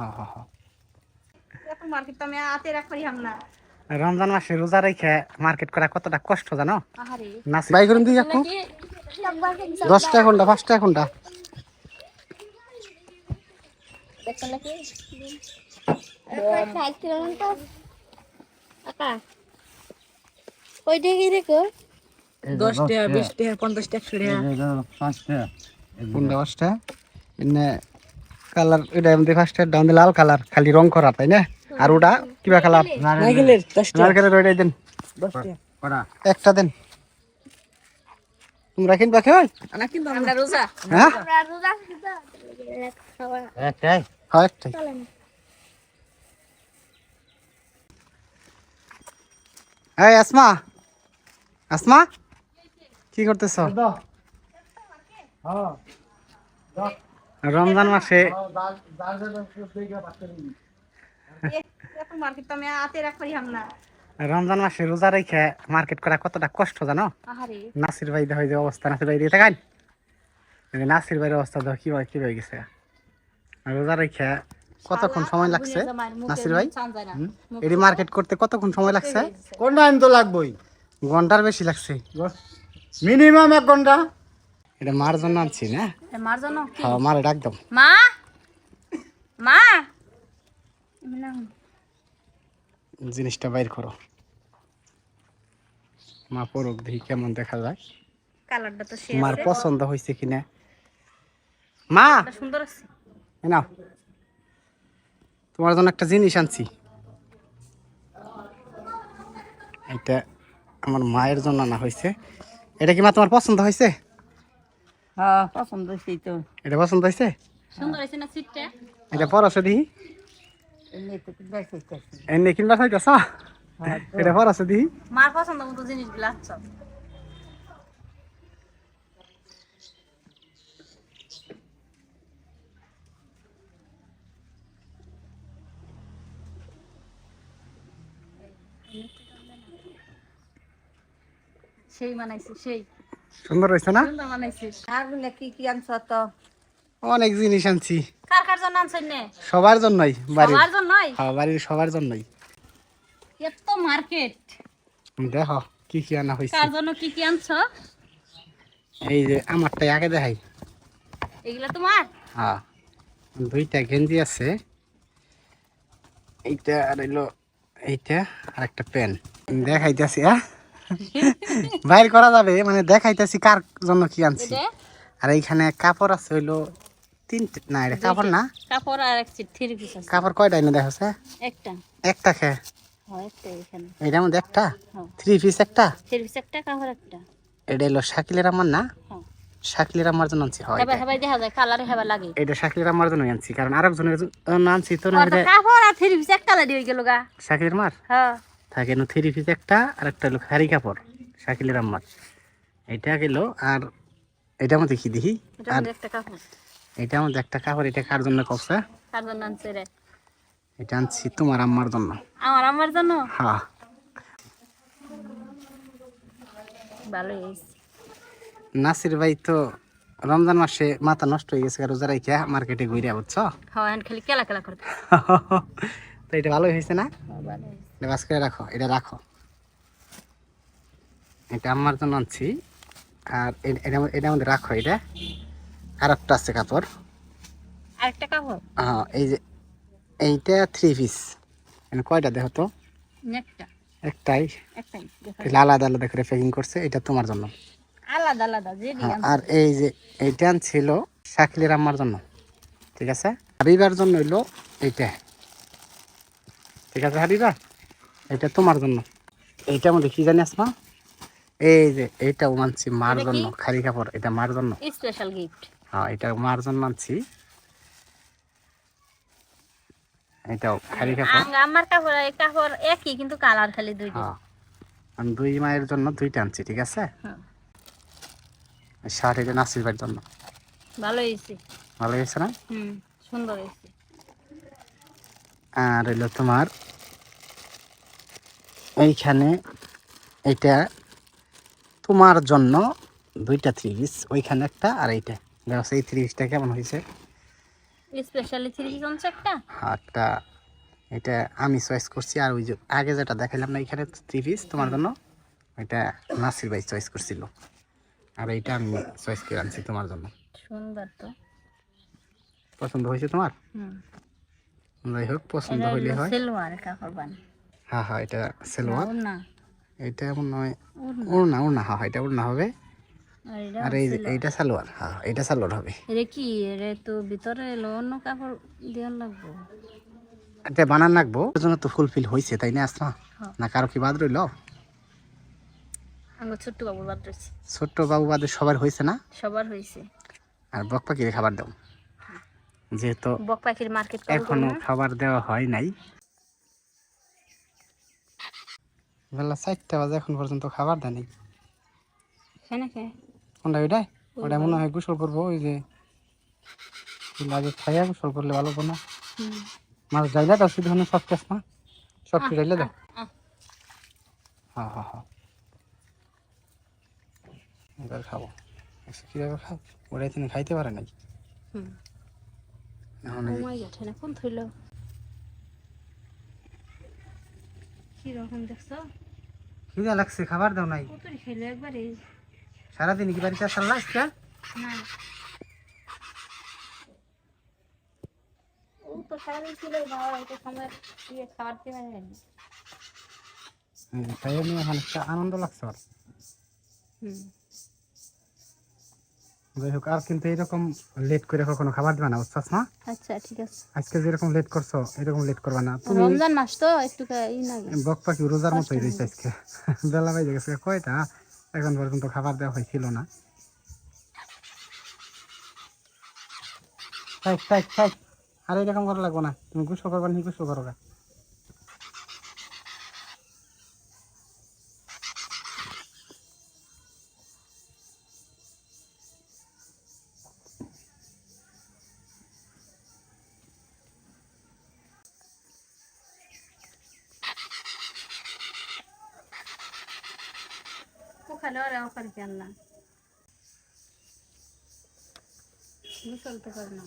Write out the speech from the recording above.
হ্যাঁ হ্যাঁ হ্যাঁ এত মার্কেট তো আমি হাতে রাখতে হাম না। রমজান মাসে রোজা রেখে মার্কেট করা কতটা কষ্ট জানো? নাচ বাই করুন দিই দশটা ঘণ্টা পাঁচটা ঘণ্টা দশ টাকা বিশ টাকা পঞ্চাশ টাকা পাঁচটা এনে কালার এটা এমনি ফার্স্টে ডাউন লাল কালার খালি রং করা তাই না? আর ওটা কিবা কালার? নারকেলের নারকেলের ওইটাই দেন। একটা দেন। তোমরা কিনবা খেয়ে? না কিন্তু আমরা রোজা। হ্যাঁ? একটাই। হ্যাঁ একটাই। এই আসমা আসমা কি করতেছ? রমজান মাসে রমজান মাসে রোজা রেখে মার্কেট করা কতটা কষ্ট জানো? নাসির ভাই দেখো এই যে অবস্থা নাসির ভাই দিয়ে থাকেন নাসির ভাইয়ের অবস্থা দেখো কি ভাই কি হয়ে গেছে? রোজা রেখে কতক্ষণ সময় লাগছে? নাসির ভাই? এটি মার্কেট করতে কতক্ষণ সময় লাগছে? কোন টাইম তো লাগবেই? ঘণ্টার বেশি লাগছে। মিনিমাম এক ঘণ্টা। এটা মার জন্য আনছি না? মার জন্য? হ্যাঁ মার এটা একদম। মা? মা? জিনিসটা বাইর করো। মা পরক দেখি কেমন দেখা যায়। কালারটা তো সে মার পছন্দ হয়েছে কিনা? মা! সুন্দর আছে। নাও। তোমার জন্য একটা জিনিস আনছি। এটা আমার মায়ের জন্য আনা হয়েছে। এটা কি মা তোমার পছন্দ হয়েছে? হ্যাঁ পছন্দ হয়েছে তো। এটা পছন্দ হয়েছে? সুন্দর আছে না সিটটা এটা পরছে দিহি এমনি কিনবা চাইতেছ? এটা পরছে দিহি মার পছন্দ মতো জিনিসগুলো আচ্ছা। সেই বানাইছে সেই। সুন্দর হয়েছে না? কি কি আনছ তো? অনেক জিনিস আনছি। কার কার জন্য আনছেন নে? সবার জন্যই বাড়ির। সবার জন্যই? হ্যাঁ বাড়ির সবার জন্যই। এত মার্কেট। দেখো কি কি আনা হয়েছে। কার জন্য কি কি আনছো? এই যে আমারটাই আগে দেখাই। এগুলা তোমার? হ্যাঁ দুইটা গেঞ্জি আছে। এইটা আর হইল এইটা আর একটা পেন দেখাইতেছি হ্যাঁ? বাইর করা যাবে মানে দেখাইতেছি কার জন্য কি আনছি। আর এইখানে কাপড় আছে হইল তিনটে না এটা কাপড় না। কাপড় আর এক থ্রি পিস আছে। কাপড় কয়টা এনে দেখাচ্ছে একটা। একটা খে। হয় একটা এখানে। এটার মধ্যে একটা? হ্যাঁ। থ্রি পিস একটা? থ্রি পিস একটা কাপড় একটা। এটা হলো শাকিলের আমার না? হ্যাঁ। শাকিলের আমার জন্য আনছি হয় হেবাই দেখা যায় কালারে হেবা লাগে। এটা শাকিলের আমার জন্য আনছি কারণ আরেকজনের আনছি তো না ওর তো কাপড় আর থ্রি পিস এক কালার দিয়ে গেল গা। শাকিলের মার? হ্যাঁ। থাকে না থ্রি পিস একটা আর একটা হলো খারি কাপড় শাকিলের আম্মার। এটা গেল আর এটা মধ্যে কি দেখি? এটা আর মধ্যে একটা কাপড়। এটার মধ্যে একটা কাপড় এটা কার জন্য কপসা কার জন্য আনছে রে? এটা আনছি তোমার আম্মার জন্য। আমার আমার জন্য? হ্যাঁ। নাসির ভাই তো রমজান মাসে মাথা নষ্ট হয়ে গেছে রোজা রাইখা মার্কেটে ঘুরে বুঝছ? হ্যাঁ এখন খালি কেলা কেলা করবে। তো এটা ভালোই হয়েছে না? এটা বাস করে রাখো এটা রাখো। এটা আমার জন্য আনছি। আর এটা এটার মধ্যে রাখো এটা। আর একটা আছে কাপড়। আরেকটা কাপড়? হ্যাঁ এই যে এইটা থ্রি পিস মানে কয়টা দেখো তো? একটাই। একটাই আলাদা আলাদা করে প্যাকিং করছে এটা তোমার জন্য। আলাদা আলাদা হ্যাঁ, আর এই যে এইটা ছিল শাকিলের আমার জন্য। ঠিক আছে? রবিবার জন্য হইল এইটা। ঠিক আছে হাবিবা এটা তোমার জন্য। এইটার মধ্যে কি জানি আসমা? এই যে এইটাও মানছি মার? জন্য খালি কাপড় এটা মার জন্য। স্পেশাল গিফট হ্যাঁ এটা মার জন্য আনছি এটাও খালি কাপড়। আমার কাপড় এই কাপড় একই কিন্তু কালার খালি দুইটা। হ্যাঁ আমি দুই মায়ের জন্য দুইটা আনছি ঠিক আছে? হ্যাঁ। শার্ট এটা নাসির ভাইয়ের জন্য। ভালো হয়েছে। ভালো হয়েছে না? হুম সুন্দর হয়েছে। আর হইল তোমার এইখানে এটা তোমার জন্য দুইটা থ্রি পিস ওইখানে একটা আর এইটা। দেখো সেই থ্রি পিসটা কেমন হয়েছে? স্পেশালি থ্রি পিস অনছে একটা? একটা। এটা আমি চয়েস করছি আর ওই যে আগে যেটা দেখাইলাম না এখানে থ্রি পিস তোমার জন্য ওইটা নাসির ভাই চয়েস করছিল। আর এইটা আমি চয়েস করে আনছি তোমার জন্য। সুন্দর তো। পছন্দ হয়েছে তোমার? হুম। যাই হোক পছন্দ হইলে হয়। সিলভার কাপড় বান। হ্যাঁ হ্যাঁ এটা সেলোয়ার। না এটা এমন নয় ওড়না। ওড়না হ্যাঁ এটা ওড়না হবে। আর এই এইটা সালোয়ার হ্যাঁ এইটা সালোয়ার হবে। এটা কি? এটা তো ভিতরে অন্য কাপড় দেওয়ার লাগবো। এটা বানান ওর জন্য তো ফুলফিল হয়েছে তাই না আসনা হ্যাঁ। না কারও কি বাদ রইল? আমার ছোট্ট বাবু বাদ ছোট্ট বাবু বাদে সবার হয়েছে না? সবার হয়েছে আর বক পাখিরে খাবার দাও। যেহেতু এখনও খাবার দেওয়া হয় নাই। বেলা চারটা বাজে এখন পর্যন্ত খাবার দেয়নি কোনটা ওইটাই ওটা মনে হয় গোসল করব ওই যে লাগে খাইয়া গোসল করলে ভালো হব না। মাছ ডাইলে দাও শুধু সব কেস না। সব কি ডাইলে দাও। হ্যাঁ হ্যাঁ হ্যাঁ এবার খাব। কীভাবে খাও ওটাই তিনি খাইতে পারে নাই। হুম। কোন থইল? দেখছ? খিদা লাগছে খাবার দাও নাই। কতরি খেলো একবারে সারাদিন কি বাড়িতে আসার লাগছে না। ও তো সারাদিন ছিল বাবা এটা সময় দিয়ে খাবার এখন আনন্দ লাগছে হুম। যাই হোক আর কিন্তু এরকম লেট করে কখনো খাবার দিবা না বুঝছাস না? আচ্ছা ঠিক আছে। আজকে যেরকম লেট করছ এরকম লেট করবা না। তুমি রমজান মাস তো একটু ই বক পাখি রোজার মতোই রয়েছে আজকে। বেলা বাইরে গেছে। কয়টা? এখন পর্যন্ত খাবার দেওয়া হয়েছিল না। আর এরকম করা লাগবো না। তুমি গুছো করবা নি গুছো করো গা। ওখানে আর আমার কেন না চলতে পারে না